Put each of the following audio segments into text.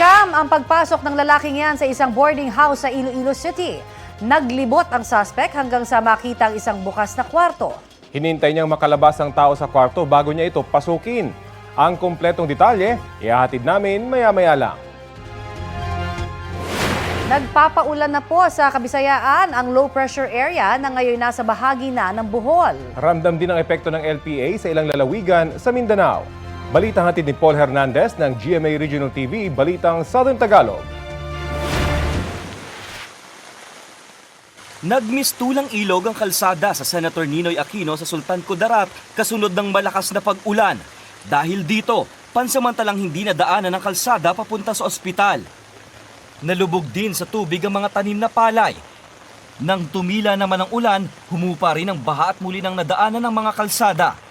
Scam ang pagpasok ng lalaking yan sa isang boarding house sa Iloilo City. Naglibot ang suspect hanggang sa makita ang isang bukas na kwarto. Hinintay niyang makalabas ang tao sa kwarto bago niya ito pasukin. Ang kumpletong detalye, ihahatid namin maya-maya lang. Nagpapaulan na po sa Kabisayaan ang low pressure area na ngayon nasa bahagi na ng Bohol. Ramdam din ang epekto ng LPA sa ilang lalawigan sa Mindanao. Balitang hatid ni Paul Hernandez ng GMA Regional TV, Balitang Southern Tagalog. Nagmistulang ilog ang kalsada sa Senator Ninoy Aquino sa Sultan Kudarat kasunod ng malakas na pag-ulan. Dahil dito, pansamantalang hindi na daanan ang kalsada papunta sa ospital. Nalubog din sa tubig ang mga tanim na palay. Nang tumila naman ang ulan, humupa rin ang baha at muli nang nadaanan ng mga kalsada.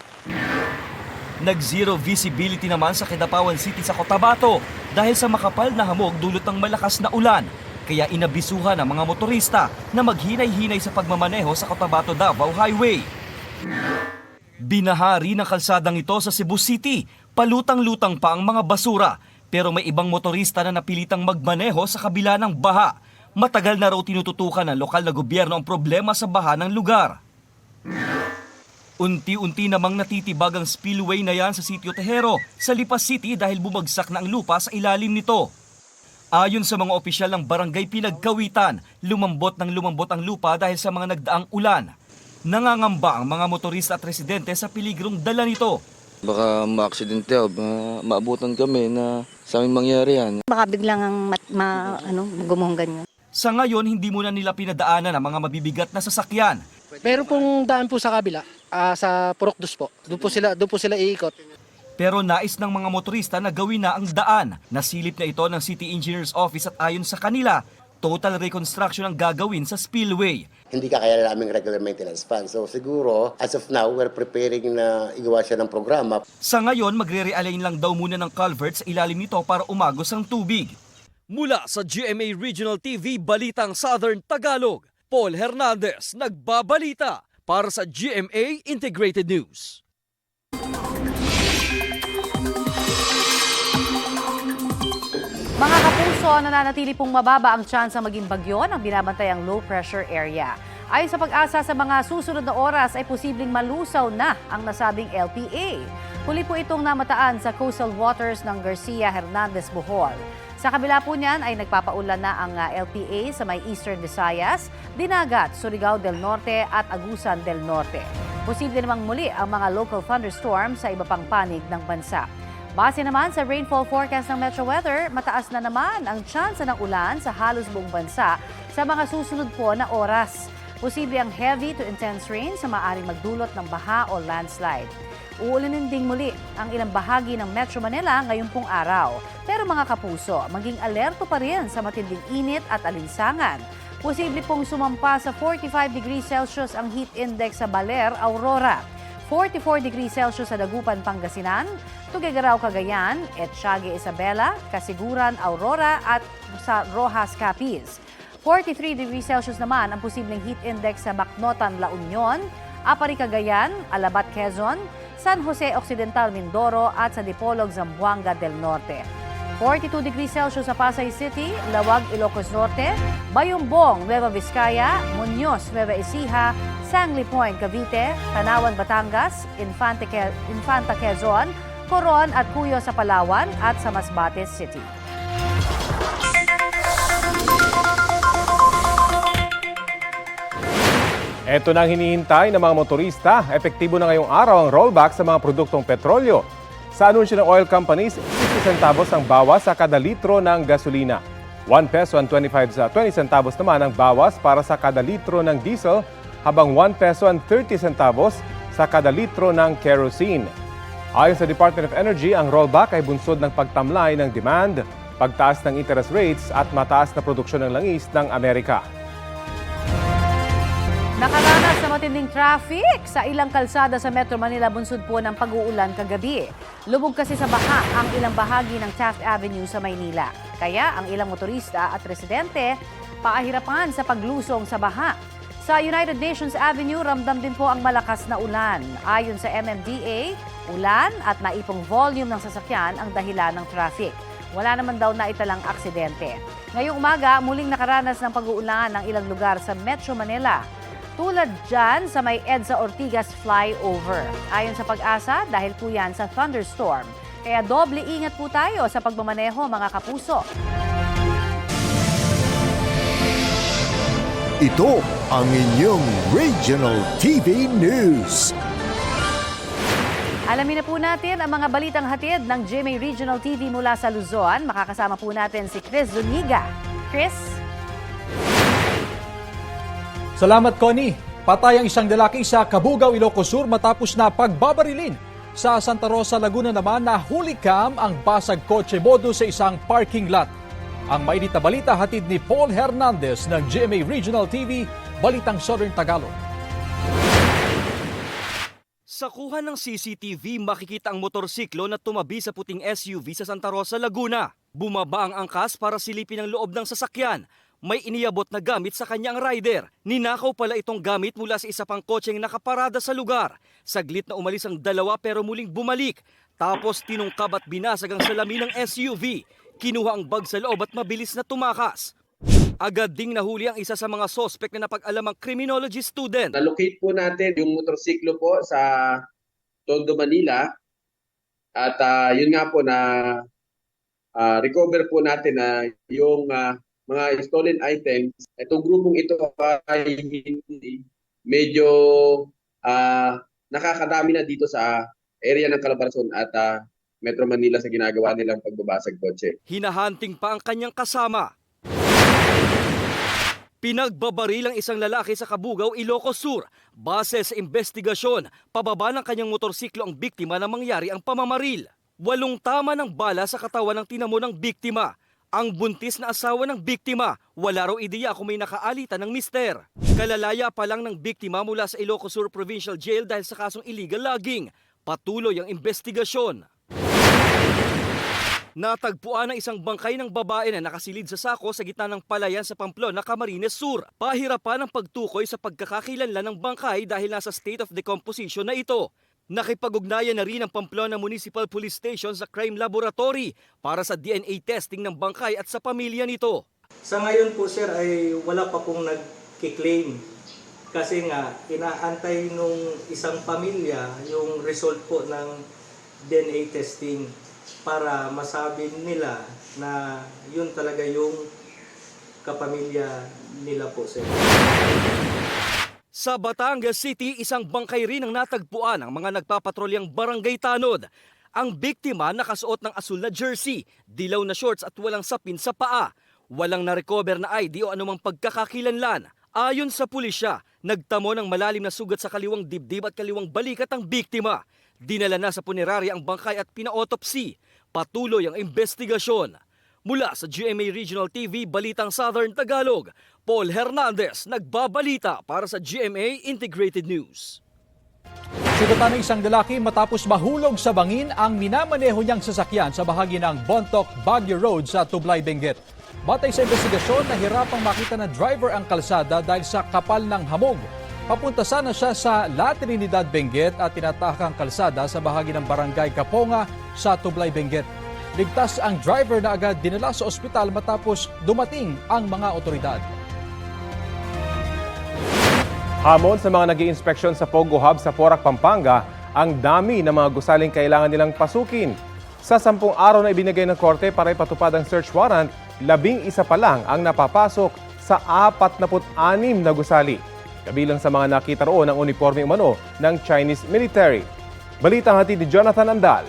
Nag-zero visibility naman sa Kidapawan City sa Cotabato dahil sa makapal na hamog dulot ng malakas na ulan. Kaya inabisuhan ang mga motorista na maghinay-hinay sa pagmamaneho sa Cotabato Davao Highway. Binahari ng kalsadang ito sa Cebu City, palutang-lutang pa ang mga basura pero may ibang motorista na napilitang magmaneho sa kabila ng baha. Matagal na raw tinututukan ng lokal na gobyerno ang problema sa baha ng lugar. Unti-unti namang natitibag ang spillway na yan sa sitio Tejero sa Lipas City dahil bumagsak na ang lupa sa ilalim nito. Ayon sa mga opisyal ng barangay Pinagkawitan, lumambot ng lumambot ang lupa dahil sa mga nagdaang ulan. Nangangamba ang mga motorista at residente sa piligrong dala nito. Baka ma-aksidente o ma- maabutan kami na sa aming mangyari yan. Baka biglang ang mat, ma, ano, gumuhong ganyan. Sa ngayon, hindi muna nila pinadaanan ang mga mabibigat na sasakyan. Meron pong daan po sa kabila, ah, sa Purokdos po. Doon po sila, doon po sila iikot. Pero nais ng mga motorista na gawin na ang daan. Nasilip na ito ng City Engineer's Office at ayon sa kanila, total reconstruction ang gagawin sa spillway. hindi kakaya naming regular maintenance fund. So siguro, as of now, we're preparing na igawa siya ng programa Sa ngayon, magre-realign lang daw muna ng culvert sa ilalim nito para umagos ang tubig. Mula sa GMA Regional TV Balitang Southern Tagalog, Paul Hernandez nagbabalita para sa GMA Integrated News. Mga kapuso, nananatili pong mababa ang tsansa maging bagyo ng binabantayang low pressure area. Ayon sa pag-asa sa mga susunod na oras ay posibleng malusaw na ang nasabing LPA. Huli po itong namataan sa coastal waters ng Garcia Hernandez, Bohol. Sa kabila po niyan ay nagpapaulan na ang ah, LPA sa may Eastern Visayas, Dinagat, Surigao del Norte at Agusan del Norte. Posible namang muli ang mga local thunderstorms sa iba pang panig ng bansa. Base naman sa rainfall forecast ng Metro Weather, mataas na naman ang tsansa ng ulan sa halos buong bansa sa mga susunod po na oras. Posible ang heavy to intense rain sa maaaring magdulot ng baha o landslide. Uulanin ding muli ang ilang bahagi ng Metro Manila ngayong pong araw. Pero mga kapuso, maging alerto pa rin sa matinding init at alinsangan. Posible pong sumampa sa 45 degrees Celsius ang heat index sa Baler, Aurora. 44 degrees Celsius sa Dagupan, Pangasinan, Tugigaraw, Cagayan, Etchage, Isabela, Kasiguran, Aurora at sa Rojas, Capiz. 43 degrees Celsius naman ang posibleng heat index sa Macnotan, La Union, Apari, Cagayan, Alabat, Quezon, San Jose Occidental, Mindoro at sa Dipolog, Zamboanga del Norte. 42 degrees Celsius sa Pasay City, Lawag, Ilocos Norte, Bayumbong, Nueva Vizcaya, Muñoz, Nueva Ecija, Sangli Point, Cavite, Tanawan, Batangas, Infante, Infanta, Quezon, Coron at Cuyo sa Palawan at sa Masbate City. Ito na ang hinihintay ng mga motorista. Epektibo na ngayong araw ang rollback sa mga produktong petrolyo. Sa anunsyo ng oil companies, 60 centavos ang bawas sa kada litro ng gasolina. 1 peso and 25 sa 20 centavos naman ang bawas para sa kada litro ng diesel, habang 1 peso and 30 centavos sa kada litro ng kerosene. Ayon sa Department of Energy, ang rollback ay bunsod ng pagtamlay ng demand, pagtaas ng interest rates at mataas na produksyon ng langis ng Amerika. Nakaranas sa matinding traffic sa ilang kalsada sa Metro Manila bunsod po ng pag-uulan kagabi. Lubog kasi sa baha ang ilang bahagi ng Taft Avenue sa Maynila. Kaya ang ilang motorista at residente paahirapan sa paglusong sa baha. Sa United Nations Avenue, ramdam din po ang malakas na ulan. Ayon sa MMDA, ulan at naipong volume ng sasakyan ang dahilan ng traffic. Wala naman daw na italang aksidente. Ngayong umaga, muling nakaranas ng pag-uulan ng ilang lugar sa Metro Manila. Tulad dyan sa may EDSA Ortigas flyover. Ayon sa pag-asa, dahil po yan sa thunderstorm. Kaya doble ingat po tayo sa pagmamaneho mga kapuso. Ito ang inyong Regional TV News. Alamin na po natin ang mga balitang hatid ng GMA Regional TV mula sa Luzon. Makakasama po natin si Chris Zuniga. Chris? Salamat, Connie. Patay ang isang lalaki sa Kabugaw, Ilocos Sur matapos na pagbabarilin. Sa Santa Rosa, Laguna naman na hulikam ang basag kotse modo sa isang parking lot. Ang mainit na balita hatid ni Paul Hernandez ng GMA Regional TV, Balitang Southern Tagalog. Sa kuha ng CCTV, makikita ang motorsiklo na tumabi sa puting SUV sa Santa Rosa, Laguna. Bumaba ang angkas para silipin ang loob ng sasakyan. May iniabot na gamit sa kanyang rider. Ninakaw pala itong gamit mula sa isa pang kotseng nakaparada sa lugar. Saglit na umalis ang dalawa pero muling bumalik. Tapos tinungkab at binasag ang salamin ng SUV. Kinuha ang bag sa loob at mabilis na tumakas. Agad ding nahuli ang isa sa mga sospek na napag-alamang criminology student. Na-locate po natin yung motorsiklo po sa Tondo, Manila. At ah, yun nga po na ah, recover po natin na yung ah, mga stolen items. Itong grupong ito ay hindi- medyo ah, nakakadami na dito sa area ng Calabarzon at ah, Metro Manila sa ginagawa nilang pagbabasag kotse. Hinahunting pa ang kanyang kasama. Pinagbabaril ang isang lalaki sa Kabugaw, Ilocos Sur. Base sa investigasyon, pababa ng kanyang motorsiklo ang biktima na mangyari ang pamamaril. Walong tama ng bala sa katawan ng tinamo ng biktima. Ang buntis na asawa ng biktima, wala raw ideya kung may nakaalitan ng mister. Kalalaya pa lang ng biktima mula sa Ilocos Sur Provincial Jail dahil sa kasong illegal logging. Patuloy ang investigasyon. Natagpuan ang isang bangkay ng babae na nakasilid sa sako sa gitna ng palayan sa Pamplona, Camarines Sur. Pahirapan ang pagtukoy sa pagkakakilanlan ng bangkay dahil nasa state of decomposition na ito. Nakipag-ugnayan na rin ang Pamplona Municipal Police Station sa Crime Laboratory para sa DNA testing ng bangkay at sa pamilya nito. Sa ngayon po sir ay wala pa pong nagkiklaim kasi nga inaantay nung isang pamilya yung result po ng DNA testing para masabi nila na yun talaga yung kapamilya nila po sir. Sa Batangas City, isang bangkay rin ang natagpuan ng mga nagpapatrolyang barangay Tanod. Ang biktima nakasuot ng asul na jersey, dilaw na shorts at walang sapin sa paa. Walang na-recover na ID o anumang pagkakakilanlan. Ayon sa pulisya, nagtamo ng malalim na sugat sa kaliwang dibdib at kaliwang balikat ang biktima. Dinala na sa punerarya ang bangkay at pina-autopsy. Patuloy ang investigasyon. Mula sa GMA Regional TV, Balitang Southern Tagalog, Paul Hernandez, nagbabalita para sa GMA Integrated News. Sugatan ng isang lalaki matapos mahulog sa bangin ang minamaneho niyang sasakyan sa bahagi ng Bontoc Baguio Road sa Tublay, Benguet. Batay sa investigasyon, nahirapang makita ng driver ang kalsada dahil sa kapal ng hamog. Papunta sana siya sa La Trinidad, Benguet at tinatahak ang kalsada sa bahagi ng Barangay Kaponga sa Tublay, Benguet. Ligtas ang driver na agad dinala sa ospital matapos dumating ang mga otoridad. Hamon sa mga nag inspeksyon sa Pogo Hub sa Porac, Pampanga, ang dami ng mga gusaling kailangan nilang pasukin. Sa sampung araw na ibinigay ng korte para ipatupad ang search warrant, labing isa pa lang ang napapasok sa 46 na gusali. Kabilang sa mga nakita roon ang uniforme umano ng Chinese military. Balitang hatid ni Jonathan Andal.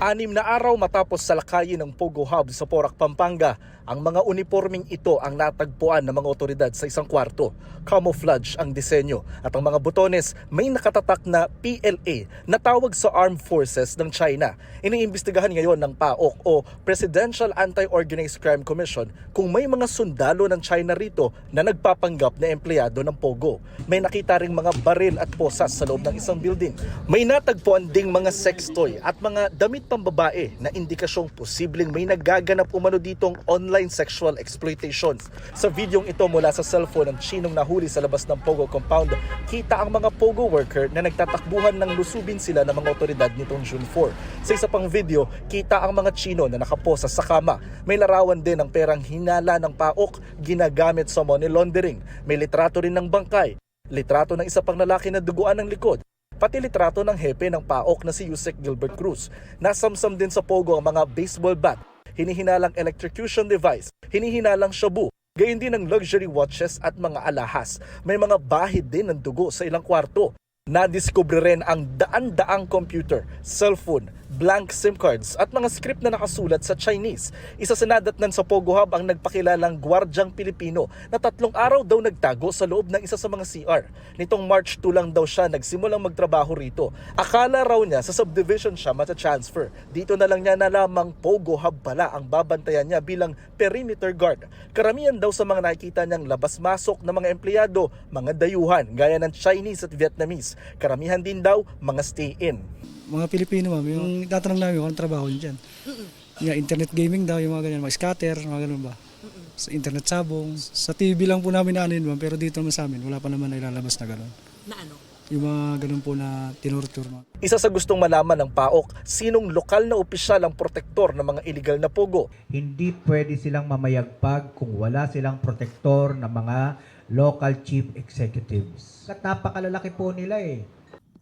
Anim na araw matapos salakayin ng Pogo Hub sa Porac, Pampanga, ang mga uniforming ito ang natagpuan ng mga otoridad sa isang kwarto. Camouflage ang disenyo at ang mga botones may nakatatak na PLA na tawag sa Armed Forces ng China. Iniimbestigahan ngayon ng PAOK o Presidential Anti-Organized Crime Commission kung may mga sundalo ng China rito na nagpapanggap na empleyado ng Pogo. May nakita ring mga baril at posas sa loob ng isang building. May natagpuan ding mga sex toy at mga damit pambabae na indikasyong posibleng may nagaganap umano ditong online online sexual exploitation. Sa videong ito mula sa cellphone ng Chinong nahuli sa labas ng Pogo compound, kita ang mga Pogo worker na nagtatakbuhan ng lusubin sila ng mga otoridad nitong June 4. Sa isa pang video, kita ang mga Chino na nakaposa sa kama. May larawan din ng perang hinala ng paok ginagamit sa money laundering. May litrato rin ng bangkay, litrato ng isa pang lalaki na duguan ng likod, pati litrato ng hepe ng paok na si Yusek Gilbert Cruz. Nasamsam din sa Pogo ang mga baseball bat, hinihinalang electrocution device, hinihinalang shabu, gayon din ang luxury watches at mga alahas. May mga bahid din ng dugo sa ilang kwarto. Nadiskubre rin ang daan-daang computer, cellphone, blank SIM cards at mga script na nakasulat sa Chinese. Isa sa nadatnan sa Pogo Hub ang nagpakilalang gwardyang Pilipino na tatlong araw daw nagtago sa loob ng isa sa mga CR. Nitong March 2 lang daw siya nagsimulang magtrabaho rito. Akala raw niya sa subdivision siya mata-transfer. Dito na lang niya nalamang Pogo Hub pala ang babantayan niya bilang perimeter guard. Karamihan daw sa mga nakikita niyang labas-masok na mga empleyado, mga dayuhan gaya ng Chinese at Vietnamese. Karamihan din daw mga stay-in. Mga Pilipino ma'am, yung tatanong namin kung anong trabaho niyo dyan. Yung internet gaming daw, yung mga ganyan, mga scatter, mga ganun ba. Sa internet sabong. Sa TV lang po namin naanin ma'am, pero dito naman sa amin, wala pa naman nailalabas na ganun. Na ano? Yung mga ganun po na tinurture ma'am. Isa sa gustong malaman ng PAOK, sinong lokal na opisyal ang protektor ng mga illegal na pogo. Hindi pwede silang mamayagpag kung wala silang protektor ng mga local chief executives. At napakalalaki po nila eh.